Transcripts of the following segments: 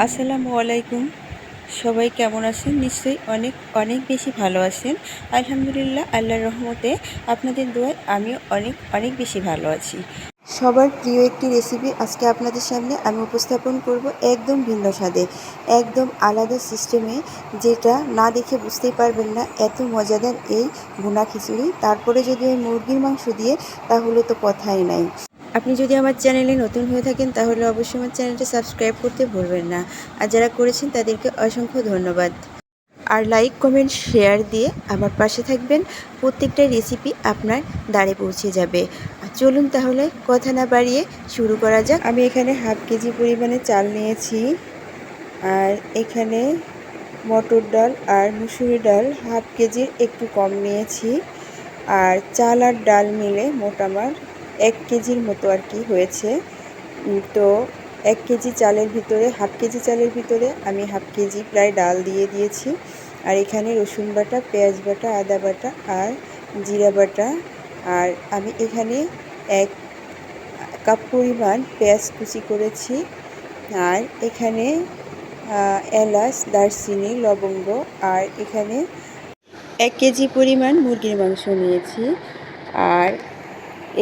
আসসালামু আলাইকুম। সবাই কেমন আছেন? নিশ্চয়ই অনেক অনেক বেশি ভালো আছেন। আলহামদুলিল্লাহ, আল্লাহর রহমতে আপনাদের দোয়ায় আমিও অনেক অনেক বেশি ভালো আছি। সবার প্রিয় একটি রেসিপি আজকে আপনাদের সামনে আমি উপস্থাপন করব একদম ভিন্ন স্বাদে, একদম আলাদা সিস্টেমে যেটা না দেখে বুঝতেই পারবেন না, এত মজাদার এই ভুনা খিচুড়ি। তারপরে যদি ওই মুরগির মাংস দিয়ে, তাহলে তো কথাই নাই। আপনি যদি আমার চ্যানেলে নতুন হয়ে থাকেন, তাহলে অবশ্যই আমার চ্যানেলটা সাবস্ক্রাইব করতে ভুলবেন না। আর যারা করেছেন, তাদেরকে অসংখ্য ধন্যবাদ। আর লাইক, কমেন্ট, শেয়ার দিয়ে আমার পাশে থাকবেন। প্রত্যেকটা রেসিপি আপনার দ্বারে পৌঁছে যাবে। চলুন তাহলে কথা না বাড়িয়ে শুরু করা যাক। আমি এখানে হাফ কেজি পরিমাণে চাল নিয়েছি। আর এখানে মটর ডাল আর মুসুরি ডাল হাফ কেজির একটু কম নিয়েছি। আর চাল আর ডাল মিলে মোট আমার এক কেজির মতো আর কি হয়েছে। তো এক কেজি চালের ভিতরে, হাফ কেজি চালের ভিতরে আমি হাফ কেজি প্রায় ডাল দিয়ে দিয়েছি। আর এখানে রসুন বাটা, পেঁয়াজ বাটা, আদা বাটা আর জিরা বাটা। আর আমি এখানে এক কাপ পরিমাণ পেঁয়াজ কুচি করেছি। আর এখানে এলাচ, দারচিনি, লবঙ্গ আর এখানে এক কেজি পরিমাণ মুরগির মাংস নিয়েছি। আর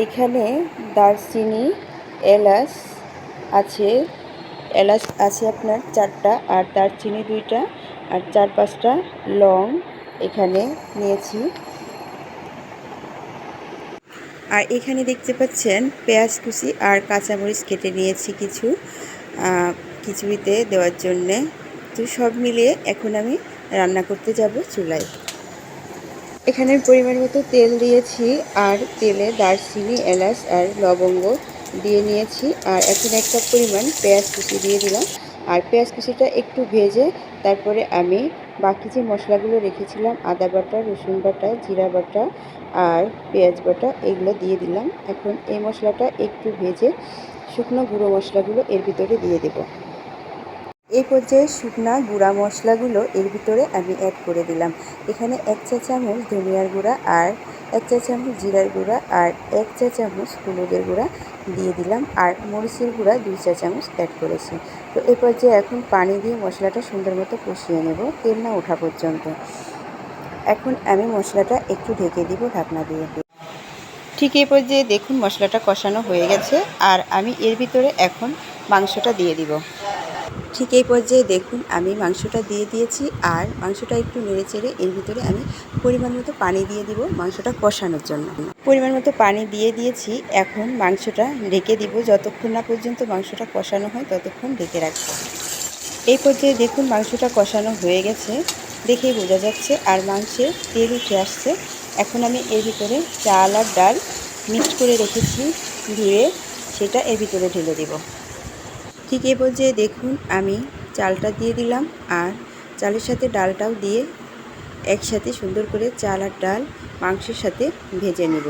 এখানে দারচিনি, এলাচ আছে। এলাচ আছে আপনার চারটা আর দারচিনি দুইটা আর চার পাঁচটা লং এখানে নিয়েছি। আর এখানে দেখতে পাচ্ছেন পেঁয়াজ কুচি আর কাঁচামরিচ কেটে নিয়েছি কিছু খিচুড়িতে দেওয়ার জন্যে। তো সব মিলিয়ে এখন আমি রান্না করতে যাব চুলায়। এখানে পরিমাণ মতো তেল দিয়েছি আর তেলে দারচিনি, এলাচ আর লবঙ্গ দিয়ে নিয়েছি। আর এখন একটা পরিমাণ পেঁয়াজ কুচি দিয়ে দিলাম। আর পেঁয়াজ কুচিটা একটু ভেজে তারপরে আমি বাকি যে মশলাগুলো রেখেছিলাম, আদা বাটা, রসুন বাটা, জিরা বাটা আর পেঁয়াজ বাটা, এগুলো দিয়ে দিলাম। এখন এই মশলাটা একটু ভেজে শুকনো গুঁড়ো মশলাগুলো এর ভিতরে দিয়ে দেবো। এই পর্যায়ে শুকনা গুঁড়া মশলাগুলো এর ভিতরে আমি অ্যাড করে দিলাম। এখানে এক চা চামচ ধনিয়ার গুঁড়া আর এক চা চামচ জিরার গুঁড়া আর এক চা চামচ হলুদের গুঁড়া দিয়ে দিলাম আর মরিচের গুঁড়া দুই চা চামচ অ্যাড করেছি। তো এই পর্যায়ে এখন পানি দিয়ে মশলাটা সুন্দর মতো কষিয়ে নেব, তেল না ওঠা পর্যন্ত। এখন আমি মশলাটা একটু ঢেকে দিব ঢাকনা দিয়ে। ঠিক এই পর্যায়ে দেখুন মশলাটা কষানো হয়ে গেছে আর আমি এর ভিতরে এখন মাংসটা দিয়ে দিব। ঠিক এই পর্যায়ে দেখুন, আমি মাংসটা দিয়ে দিয়েছি আর মাংসটা একটু নেড়ে চেড়ে এর ভিতরে আমি পরিমাণ মতো পানি দিয়ে দিব মাংসটা কষানোর জন্য। পরিমাণ মতো পানি দিয়ে দিয়েছি, এখন মাংসটা ঢেকে দিব। যতক্ষণ না পর্যন্ত মাংসটা কষানো হয়, ততক্ষণ ঢেকে রাখব। এই পর্যায়ে দেখুন, মাংসটা কষানো হয়ে গেছে, দেখেই বোঝা যাচ্ছে আর মাংসের তেল উঠে আসছে। এখন আমি এর ভিতরে চাল আর ডাল মিক্সড করে রেখেছি, ধুয়ে সেটা এর ভিতরে ঢেলে দেবো। ঠিক এ পর্যায়ে দেখুন, আমি চালটা দিয়ে দিলাম আর চালের সাথে ডালটাও দিয়ে একসাথে সুন্দর করে চাল আর ডাল মাংসের সাথে ভেজে নেব।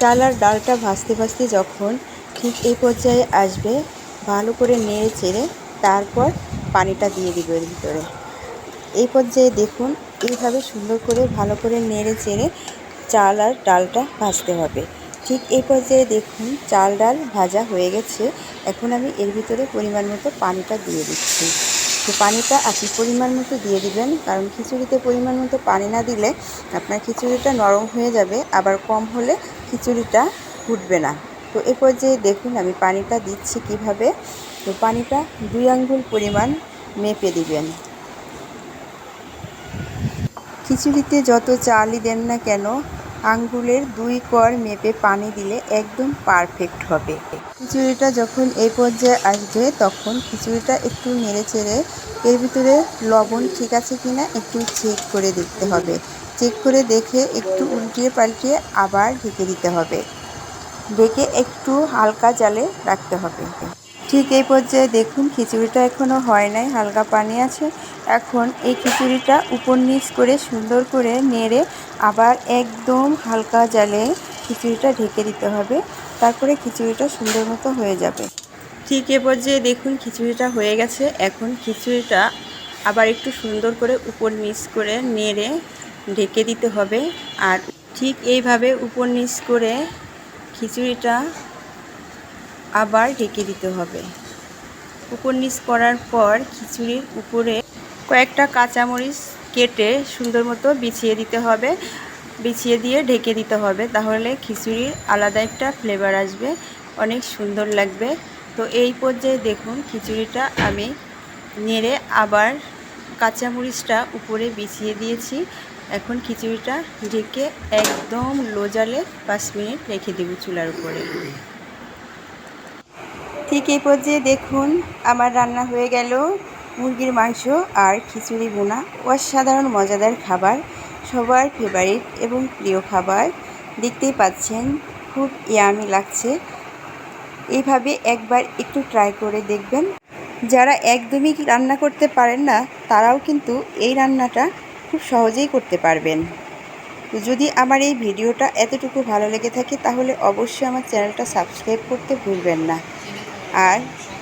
চাল আর ডালটা ভাজতে ভাজতে যখন ঠিক এই পর্যায়ে আসবে, ভালো করে নেড়ে চেড়ে তারপর পানিটা দিয়ে দিব এর ভিতরে। এই পর্যায়ে দেখুন, এইভাবে সুন্দর করে ভালো করে নেড়ে চেড়ে চাল আর ডালটা ভাজতে হবে। ঠিক এই পর্যায়ে দেখুন, চাল ডাল ভাজা হয়ে গেছে। এখন আমি এর ভিতরে পরিমাণ মতো পানিটা দিয়ে দিচ্ছি। তো পানিটা আপনি পরিমাণ মতো দিয়ে দিবেন, কারণ খিচুড়িতে পরিমাণ মতো পানি না দিলে আপনার খিচুড়িটা নরম হয়ে যাবে, আবার কম হলে খিচুড়িটা ফুটবে না। তো এ পর্যায়ে দেখুন, আমি পানিটা দিচ্ছি কীভাবে। তো পানিটা দুই আঙ্গুল পরিমাণ মেপে দিবেন। খিচুড়িতে যত চালই দেন না কেন আঙ্গুলের দুই কর মেপে পানি দিলে একদম পারফেক্ট হবে। খিচুড়িটা যখন এই পর্যায়ে আসবে, তখন খিচুড়িটা একটু নেড়ে চেড়ে এর ভিতরে লবণ ঠিক আছে কিনা একটু চেক করে দেখতে হবে। চেক করে দেখে একটু উল্টিয়ে পাল্টিয়ে আবার ঢেকে দিতে হবে। ঢেকে একটু হালকা জালে রাখতে হবে। ঠিক এই পর্যায়ে দেখুন, খিচুড়িটা এখনও হয় নাই, হালকা পানি আছে। এখন এই খিচুড়িটা উপর নিচ করে সুন্দর করে নেড়ে আবার একদম হালকা জালে খিচুড়িটা ঢেকে দিতে হবে। তারপরে খিচুড়িটা সুন্দর মতো হয়ে যাবে। ঠিক এ পর্যায়ে দেখুন, খিচুড়িটা হয়ে গেছে। এখন খিচুড়িটা আবার একটু সুন্দর করে উপর নিচ করে নেড়ে ঢেকে দিতে হবে। আর ঠিক এইভাবে উপর নিচ করে খিচুড়িটা আবার ঢেকে দিতে হবে। উপর নিচ করার পর খিচুড়ির উপরে কয়েকটা কাঁচামরিচ কেটে সুন্দর মতো বিছিয়ে দিতে হবে। বিছিয়ে দিয়ে ঢেকে দিতে হবে। তাহলে খিচুড়ির আলাদা একটা ফ্লেভার আসবে। অনেক সুন্দর লাগবে। তো এই পর্যায়ে দেখুন খিচুড়িটা আমি নেড়ে আবার কাঁচামরিচটা উপরে বিছিয়ে দিয়েছি। এখন খিচুড়িটা ঢেকে একদম লো জালে পাঁচ মিনিট রেখে দেবো চুলার উপরে। ঠিক এই পর্যায়ে দেখুন, আমার রান্না হয়ে গেল। মুরগির মাংস আর খিচুড়ি বোনা অসাধারণ মজাদার খাবার, সবার ফেভারিট এবং প্রিয় খাবার। দেখতেই পাচ্ছেন, খুব ইয়ামি লাগছে। এইভাবে একবার একটু ট্রাই করে দেখবেন। যারা একদমই রান্না করতে পারেন না, তারাও কিন্তু এই রান্নাটা খুব সহজেই করতে পারবেন। যদি আমার এই ভিডিওটা এতটুকু ভালো লেগে থাকে, তাহলে অবশ্যই আমার চ্যানেলটা সাবস্ক্রাইব করতে ভুলবেন না। আর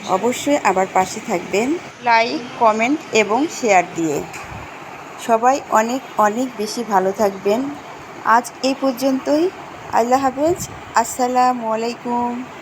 অবশ্যই আবার পাশে থাকবেন। লাইক কমেন্ট এবং শেয়ার দিয়ে। সবাই অনেক অনেক বেশি ভালো থাকবেন। আজ এই পর্যন্তই। আল্লাহ হাফেজ। আসসালামু আলাইকুম।